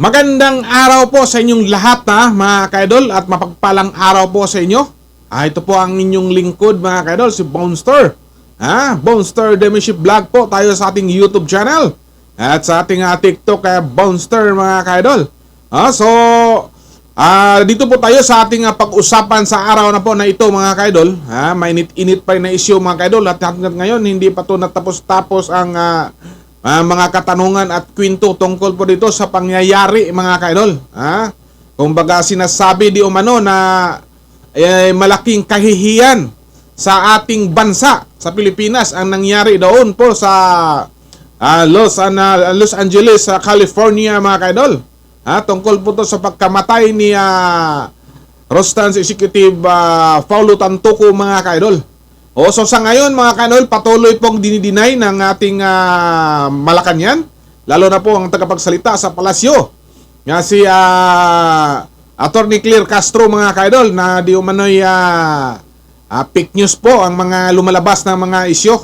Magandang araw po sa inyong lahat na mga kaidol at mapagpalang araw po sa inyo. Ah, ito po ang inyong lingkod mga kaidol, si Bonester. Ah, Bonester Demiship Vlog po tayo sa ating YouTube channel. At sa ating ah, TikTok kay Bonester mga kaidol. Ah, so ah dito po tayo sa ating ah, pag-usapan sa araw na po na ito mga kaidol. Ah, mainit-init pa rin na issue mga kaidol at hanggang ngayon hindi pa to natapos-tapos ang ah, Ah, mga katanungan at kwento tungkol po dito sa pangyayari mga kaidol. Ha? Kumbaga sinasabi di umano na eh, malaking kahihiyan sa ating bansa sa Pilipinas ang nangyari doon po sa ah, Los, Ana- Los Angeles, sa California mga kaidol. Ha? Tungkol po to sa pagkamatay ni ah, Rostans Executive ah, Paulo Tantuco mga kaidol. O so sa ngayon mga kanol, patuloy pong dinideny ng ating ah, Malacanang, lalo na po ang tagapagsalita sa palasyo, nga si ah, Attorney Clear Castro mga kaidol na di umano'y ah, ah, fake news po ang mga lumalabas na mga isyo.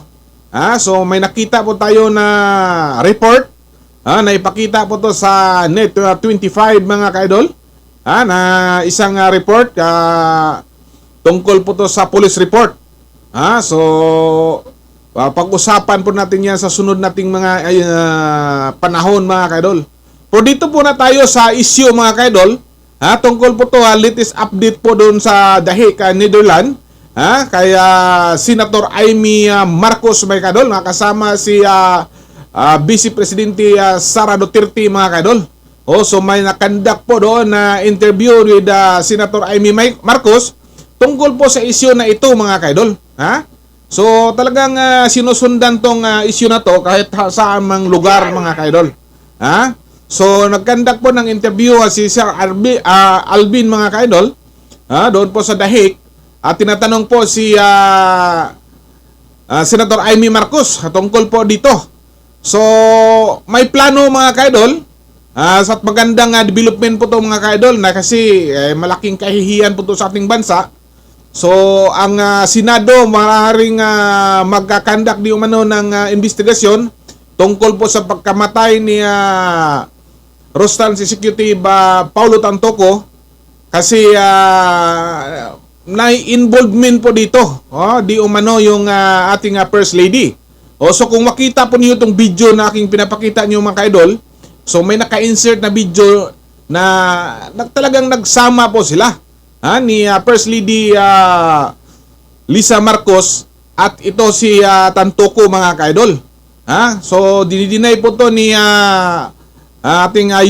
Ah, so may nakita po tayo na report ah, na ipakita po to sa Net ah, 25 mga kaidol. Ah, na isang ah, report ah, tungkol po to sa police report. Ah, so ah, pag-usapan po natin 'yan sa sunod nating mga ah, panahon mga kaidol. Pero dito po na tayo sa issue mga kaidol. Ha, tungkol po to ha, latest update po doon sa Dahig, uh, Netherlands. Ha, kaya Senator Amy ah, Marcos may kaidol, nakasama si ah, ah, Vice Presidente ah, Sara Duterte mga kaidol. Oh, so may nakandak po doon na interview with ah, Senator Amy Marcos tungkol po sa issue na ito mga kaidol. Ha? So talagang ah, sinusundan tong ah, issue na to kahit saan mang lugar mga kaidol. Ha? So nagkandak po ng interview ah, si Sir Arbi, ah, Alvin mga kaidol. Ha? Doon po sa Dahik. At tinatanong po si ah, ah, Senator Amy Marcos tungkol po dito. So may plano mga kaidol. Ah, sa magandang ah, development po to mga kaidol na kasi eh, malaking kahihiyan po to sa ating bansa. So, ang ah, Senado maaaring uh, magkakandak di umano ng ah, investigasyon tungkol po sa pagkamatay ni uh, Rostans Executive ah, Paulo Tantoco kasi uh, na-involvement po dito. Oh, di umano yung ah, ating ah, First Lady. O so kung makita po niyo itong video na aking pinapakita niyo mga kaidol, so may naka-insert na video na, na talagang nagsama po sila ha, ni ah, First Lady ah, Lisa Marcos at ito si ah, Tantoco mga kaidol. Ha? So dinidinay po to ni ah, ating ah,